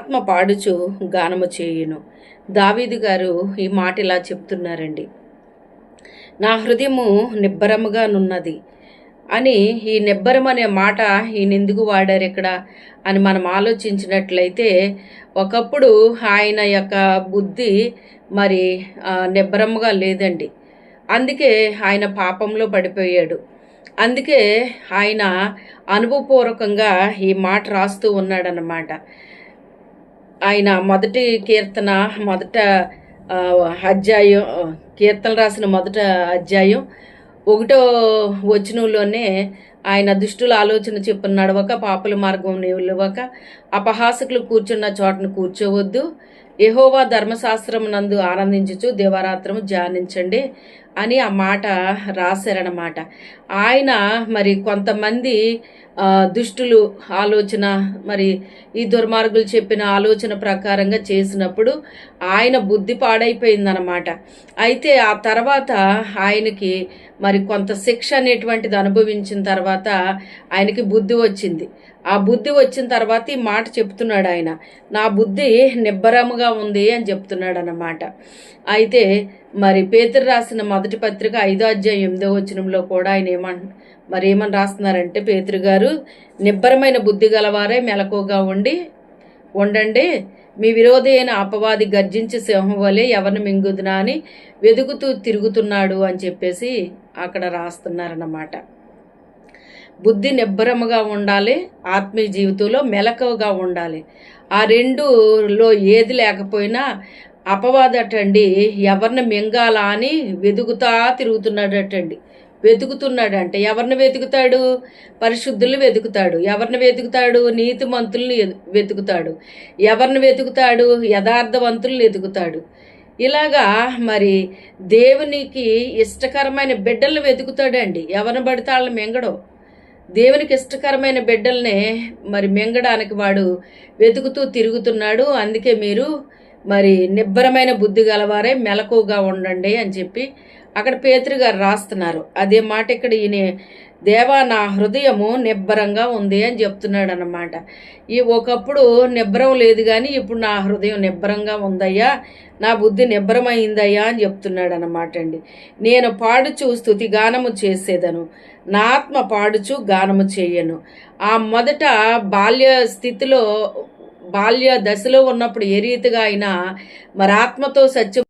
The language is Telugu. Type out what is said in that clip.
ఆత్మ పాడుచు గానము చేయును. దావీదు గారు ఈ మాట ఇలా చెప్తున్నారండి. నా హృదయము నిబ్బరముగానున్నది అని ఈ నిబ్బరం అనే మాట ఈయన ఎందుకు వాడారు ఇక్కడ అని మనం ఆలోచించినట్లయితే ఒకప్పుడు ఆయన యొక్క బుద్ధి మరి నిబ్బరముగా లేదండి. అందుకే ఆయన పాపంలో పడిపోయాడు. అందుకే ఆయన అనుభవపూర్వకంగా ఈ మాట రాస్తూ ఉన్నాడనమాట ఆయన మొదటి కీర్తన మొదట అధ్యాయం కీర్తన రాసిన మొదట అధ్యాయం. ఒకటో వచనంలోనే ఆయన దుష్టుల ఆలోచన చెప్పున నడవక పాపుల మార్గం నిలవక అపహాసకులు కూర్చున్న చోటను కూర్చోవద్దు. యహోవా ధర్మశాస్త్రం నందు ఆనందించుచు దేవరాత్రము ధ్యానించండి అని ఆ మాట రాశారనమాట ఆయన మరి కొంతమంది దుష్టులు ఆలోచన మరి ఈ దుర్మార్గులు చెప్పిన ఆలోచన ప్రకారంగా చేసినప్పుడు ఆయన బుద్ధి పాడైపోయిందనమాట అయితే ఆ తర్వాత ఆయనకి మరి కొంత శిక్ష అనేటువంటిది అనుభవించిన తర్వాత ఆయనకి బుద్ధి వచ్చింది. ఆ బుద్ధి వచ్చిన తర్వాత ఈ మాట చెప్తున్నాడు ఆయన. నా బుద్ధి నిబ్బరముగా ఉంది అని చెప్తున్నాడు అన్నమాట అయితే మరి పేతురు రాసిన మొదటి పత్రిక ఐదో అధ్యాయం ఎనిమిదో వచనంలో కూడా ఆయన ఏమన్ మరి ఏమని రాస్తున్నారంటే పేతురు గారు నిబ్బరమైన బుద్ధి గలవారే మెలకుగా ఉండి ఉండండి మీ విరోధి అయిన అపవాది గర్జించి సింహం వలె ఎవరిని మింగుదునా అని వెతుకుతూ తిరుగుతున్నాడు అని చెప్పేసి అక్కడ రాస్తున్నారన్నమాట. బుద్ధి నిబ్బరముగా ఉండాలి ఆత్మీయ జీవితంలో మెలకువగా ఉండాలి. ఆ రెండులో ఏది లేకపోయినా అపవాదటండి ఎవరిని మింగాలా అని వెతుకుతా తిరుగుతున్నాడటండి. వెతుకుతున్నాడంటే ఎవరిని వెతుకుతాడు? పరిశుద్ధుల్ని వెతుకుతాడు. ఎవరిని వెతుకుతాడు? నీతిమంతుల్ని వెతుకుతాడు. ఎవరిని వెతుకుతాడు? యథార్థవంతుల్ని వెతుకుతాడు. ఇలాగా మరి దేవునికి ఇష్టకరమైన బిడ్డల్ని వెతుకుతాడండి. ఎవరిని పడితే వాళ్ళని మింగడో. దేవునికి ఇష్టకరమైన బిడ్డల్ని మరి మింగడానికి వాడు వెతుకుతూ తిరుగుతున్నాడు. అందుకే మీరు మరి నిబ్బరమైన బుద్ధి గలవారే మెలకుగా ఉండండి అని చెప్పి అక్కడ పేతురు గారు రాస్తున్నారు. అదే మాట ఇక్కడ ఈయన దేవా నా హృదయము నిబ్బరంగా ఉంది అని చెప్తున్నాడు అనమాట ఈ ఒకప్పుడు నిబ్బరం లేదు కానీ ఇప్పుడు నా హృదయం నిబ్బరంగా ఉందయ్యా నా బుద్ధి నిబ్బరమైందయ్యా అని చెప్తున్నాడు అనమాట అండి. నేను పాడుచు స్థుతి గానము చేసేదను నా ఆత్మ పాడుచు గానము చేయను. ఆ మొదట బాల్య స్థితిలో బాల్య దశలో ఉన్నప్పుడు ఏ రీతిగా అయినా మరి ఆత్మతో సత్యం